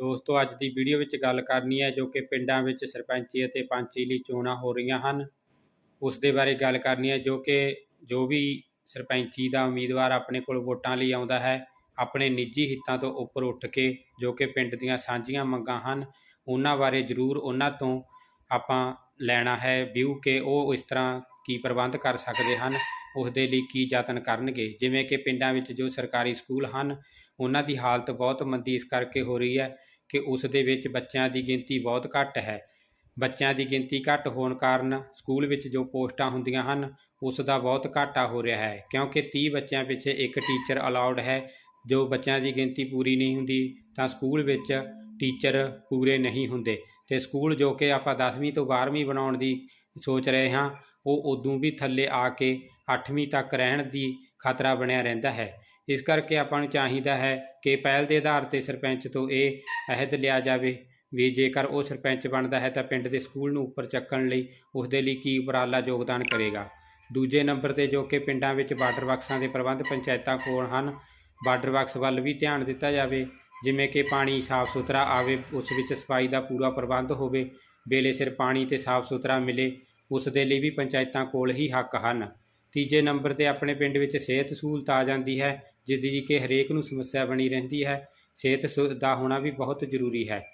ਦੋਸਤੋ, ਅੱਜ ਦੀ ਵੀਡੀਓ ਵਿੱਚ ਗੱਲ ਕਰਨੀ ਹੈ ਜੋ ਕਿ ਪਿੰਡਾਂ ਵਿੱਚ ਸਰਪੰਚੀ ਅਤੇ ਪੰਚੀ ਲਈ ਚੋਣਾਂ ਹੋ ਰਹੀਆਂ ਹਨ। ਉਸ ਦੇ ਬਾਰੇ ਗੱਲ ਕਰਨੀ ਹੈ ਜੋ ਕਿ ਜੋ ਵੀ ਸਰਪੰਚੀ ਦਾ ਉਮੀਦਵਾਰ ਆਪਣੇ ਕੋਲ ਵੋਟਾਂ ਲਈ ਆਉਂਦਾ ਹੈ, ਆਪਣੇ ਨਿੱਜੀ ਹਿੱਤਾਂ ਤੋਂ ਉੱਪਰ ਉੱਠ ਕੇ ਜੋ ਕਿ ਪਿੰਡ ਦੀਆਂ ਸਾਂਝੀਆਂ ਮੰਗਾਂ ਹਨ, ਉਹਨਾਂ ਬਾਰੇ ਜ਼ਰੂਰ ਉਹਨਾਂ ਤੋਂ ਆਪਾਂ ਲੈਣਾ ਹੈ ਵਿਊ ਕਿ ਉਹ ਇਸ ਤਰ੍ਹਾਂ ਕੀ ਪ੍ਰਬੰਧ ਕਰ ਸਕਦੇ ਹਨ, ਉਸ ਦੇ ਲਈ ਕੀ ਯਤਨ ਕਰਨਗੇ। ਜਿਵੇਂ ਕਿ ਪਿੰਡਾਂ ਵਿੱਚ ਜੋ ਸਰਕਾਰੀ ਸਕੂਲ ਹਨ, ਉਹਨਾਂ ਦੀ ਹਾਲਤ ਬਹੁਤ ਮੰਦੀ ਇਸ ਕਰਕੇ ਹੋ ਰਹੀ ਹੈ ਕਿ ਉਸ ਦੇ ਵਿੱਚ ਬੱਚਿਆਂ ਦੀ ਗਿਣਤੀ ਬਹੁਤ ਘੱਟ ਹੈ। ਬੱਚਿਆਂ ਦੀ ਗਿਣਤੀ ਘੱਟ ਹੋਣ ਕਾਰਨ ਸਕੂਲ ਵਿੱਚ ਜੋ ਪੋਸਟਾਂ ਹੁੰਦੀਆਂ ਹਨ, ਉਸ ਦਾ ਬਹੁਤ ਘਾਟਾ ਹੋ ਰਿਹਾ ਹੈ, ਕਿਉਂਕਿ 30 ਬੱਚਿਆਂ ਪਿੱਛੇ ਇੱਕ ਟੀਚਰ ਅਲਾਉਡ ਹੈ। ਜੋ ਬੱਚਿਆਂ ਦੀ ਗਿਣਤੀ ਪੂਰੀ ਨਹੀਂ ਹੁੰਦੀ, ਤਾਂ ਸਕੂਲ ਵਿੱਚ ਟੀਚਰ ਪੂਰੇ ਨਹੀਂ ਹੁੰਦੇ। ਤੇ ਸਕੂਲ ਜੋ ਕਿ ਆਪਾਂ 10ਵੀਂ ਤੋਂ 12ਵੀਂ ਬਣਾਉਣ ਦੀ ਸੋਚ ਰਹੇ ਹਾਂ, ਉਹ ਉਦੋਂ ਵੀ ਥੱਲੇ ਆ ਕੇ 8ਵੀਂ ਤੱਕ ਰਹਿਣ ਦੀ ਖਤਰਾ ਬਣਿਆ ਰਹਿੰਦਾ ਹੈ। ਇਸ ਕਰਕੇ ਆਪਾਂ ਨੂੰ ਚਾਹੀਦਾ ਹੈ ਕਿ ਪਹਿਲ ਦੇ ਆਧਾਰ ਤੇ ਸਰਪੰਚ ਤੋਂ ਇਹ ਅਹਿਦ ਲਿਆ ਜਾਵੇ ਵੀ ਜੇਕਰ ਉਹ ਸਰਪੰਚ ਬਣਦਾ ਹੈ ਤਾਂ ਪਿੰਡ ਦੇ ਸਕੂਲ ਨੂੰ ਉੱਪਰ ਚੱਕਣ ਲਈ ਉਸ ਦੇ ਲਈ ਕੀ ਉਪਰਾਲਾ ਯੋਗਦਾਨ ਕਰੇਗਾ। ਦੂਜੇ ਨੰਬਰ ਤੇ ਜੋ ਕਿ ਪਿੰਡਾਂ ਵਿੱਚ ਬਾਰਡਰ ਬਕਸਾਂ ਦੇ ਪ੍ਰਬੰਧ ਪੰਚਾਇਤਾਂ ਕੋਲ ਹਨ, ਬਾਰਡਰ ਬਕਸ ਵੱਲ ਵੀ ਧਿਆਨ ਦਿੱਤਾ ਜਾਵੇ, ਜਿਵੇਂ ਕਿ ਪਾਣੀ ਸਾਫ਼ ਸੁਥਰਾ ਆਵੇ, ਉਸ ਵਿੱਚ ਸਫ਼ਾਈ ਦਾ ਪੂਰਾ ਪ੍ਰਬੰਧ ਹੋਵੇ, ਵੇਲੇ ਸਿਰ ਪਾਣੀ ਤੇ ਸਾਫ਼ ਸੁਥਰਾ ਮਿਲੇ ਉਸ ਦੇ ਲਈ ਵੀ ਪੰਚਾਇਤਾਂ ਕੋਲ ਹੀ ਹੱਕ ਹਨ। ਤੀਜੇ ਨੰਬਰ ਤੇ ਆਪਣੇ ਪਿੰਡ ਵਿੱਚ ਸਿਹਤ ਸਹੂਲਤ ਆ ਜਾਂਦੀ ਹੈ ਜਿਸ ਦੀ ਕਿ ਹਰੇਕ ਨੂੰ ਸਮੱਸਿਆ ਬਣੀ ਰਹਿੰਦੀ ਹੈ, ਸਿਹਤ ਸੁ- ਦਾ ਹੋਣਾ ਵੀ ਬਹੁਤ ਜ਼ਰੂਰੀ ਹੈ।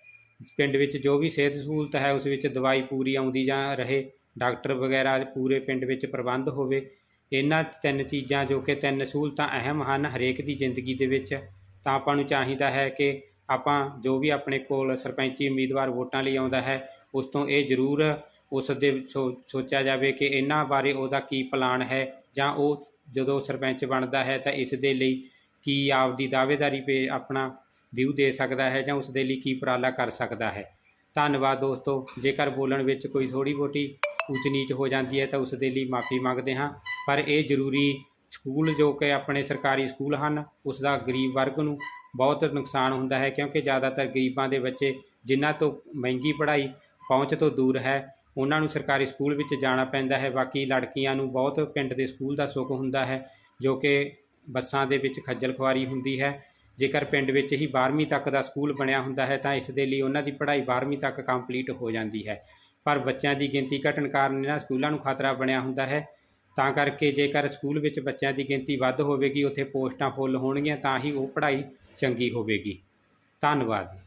ਪਿੰਡ ਵਿੱਚ ਜੋ ਵੀ ਸਿਹਤ ਸਹੂਲਤ ਹੈ, ਉਸ ਵਿੱਚ ਦਵਾਈ ਪੂਰੀ ਆਉਂਦੀ ਜਾਂ ਰਹੇ, ਡਾਕਟਰ ਵਗੈਰਾ ਪੂਰੇ ਪਿੰਡ ਵਿੱਚ ਪ੍ਰਬੰਧ ਹੋਵੇ, ਇਹਨਾਂ ਤਿੰਨ ਚੀਜ਼ਾਂ ਜੋ ਕਿ ਤਿੰਨ ਸਹੂਲਤਾਂ ਅਹਿਮ ਹਨ ਹਰੇਕ ਦੀ ਜ਼ਿੰਦਗੀ ਦੇ ਵਿੱਚ, ਤਾਂ ਆਪਾਂ ਨੂੰ ਚਾਹੀਦਾ ਹੈ ਕਿ ਆਪਾਂ ਜੋ ਵੀ ਆਪਣੇ ਕੋਲ ਸਰਪੰਚੀ ਉਮੀਦਵਾਰ ਵੋਟਾਂ ਲਈ ਆਉਂਦਾ ਹੈ, ਉਸ ਤੋਂ ਇਹ ਜ਼ਰੂਰ ਉਸ ਦੇ ਸੋ- ਸੋਚਿਆ ਜਾਵੇ ਕਿ ਇਹਨਾਂ ਬਾਰੇ ਉਹਦਾ ਕੀ ਪਲਾਨ ਹੈ ਜਾਂ ਉਹ ਜਦੋਂ ਸਰਪੰਚ ਬਣਦਾ ਹੈ ਤਾਂ ਇਸ ਦੇ ਲਈ ਕੀ ਆਪਦੀ ਦਾਅਵੇਦਾਰੀ ਪੇ ਆਪਣਾ ਵਿਊ ਦੇ ਸਕਦਾ ਹੈ ਜਾਂ ਉਸ ਦੇ ਲਈ ਕੀ ਉਪਰਾਲਾ ਕਰ ਸਕਦਾ ਹੈ? ਧੰਨਵਾਦ ਦੋਸਤੋ, ਜੇਕਰ ਬੋਲਣ ਵਿੱਚ ਕੋਈ ਥੋੜੀ ਬੋਟੀ ਉੱਚ ਨੀਚ ਹੋ ਜਾਂਦੀ ਹੈ ਤਾਂ ਉਸ ਦੇ ਲਈ ਮਾਫੀ ਮੰਗਦੇ ਹਾਂ, ਪਰ ਇਹ ਜ਼ਰੂਰੀ ਸਕੂਲ ਜੋ ਕਿ ਆਪਣੇ ਸਰਕਾਰੀ ਸਕੂਲ ਹਨ, ਉਸ ਦਾ ਗਰੀਬ ਵਰਗ ਨੂੰ ਬਹੁਤ ਨੁਕਸਾਨ ਹੁੰਦਾ ਹੈ ਕਿਉਂਕਿ ਜ਼ਿਆਦਾਤਰ ਗਰੀਬਾਂ ਦੇ ਬੱਚੇ ਜਿਨ੍ਹਾਂ ਤੋਂ ਮਹਿੰਗੀ ਪੜ੍ਹਾਈ ਪਹੁੰਚ ਤੋਂ ਦੂਰ ਹੈ ਉਹਨਾਂ ਨੂੰ ਸਰਕਾਰੀ ਸਕੂਲ ਵਿੱਚ ਜਾਣਾ ਪੈਂਦਾ ਹੈ। ਬਾਕੀ ਲੜਕੀਆਂ ਨੂੰ ਬਹੁਤ ਪਿੰਡ ਦੇ ਸਕੂਲ ਦਾ ਸੁੱਖ ਹੁੰਦਾ ਹੈ, ਜੋ ਕਿ ਬੱਸਾਂ ਦੇ ਵਿੱਚ ਖੱਜਲ ਖੁਆਰੀ ਹੁੰਦੀ ਹੈ। ਜੇਕਰ ਪਿੰਡ ਵਿੱਚ ਹੀ 12ਵੀਂ ਤੱਕ ਦਾ ਸਕੂਲ ਬਣਿਆ ਹੁੰਦਾ ਹੈ, ਤਾਂ ਇਸ ਦੇ ਲਈ ਉਹਨਾਂ ਦੀ ਪੜ੍ਹਾਈ 12ਵੀਂ ਤੱਕ ਕੰਪਲੀਟ ਹੋ ਜਾਂਦੀ ਹੈ। ਪਰ ਬੱਚਿਆਂ ਦੀ ਗਿਣਤੀ ਘਟਣ ਕਾਰਨ ਇਹਨਾਂ ਸਕੂਲਾਂ ਨੂੰ ਖਤਰਾ ਬਣਿਆ ਹੁੰਦਾ ਹੈ। ਤਾਂ ਕਰਕੇ ਜੇਕਰ ਸਕੂਲ ਵਿੱਚ ਬੱਚਿਆਂ ਦੀ ਗਿਣਤੀ ਵੱਧ ਹੋਵੇਗੀ, ਉੱਥੇ ਪੋਸਟਾਂ ਫੁੱਲ ਹੋਣਗੀਆਂ, ਤਾਂ ਹੀ ਉਹ ਪੜ੍ਹਾਈ ਚੰਗੀ ਹੋਵੇਗੀ। ਧੰਨਵਾਦ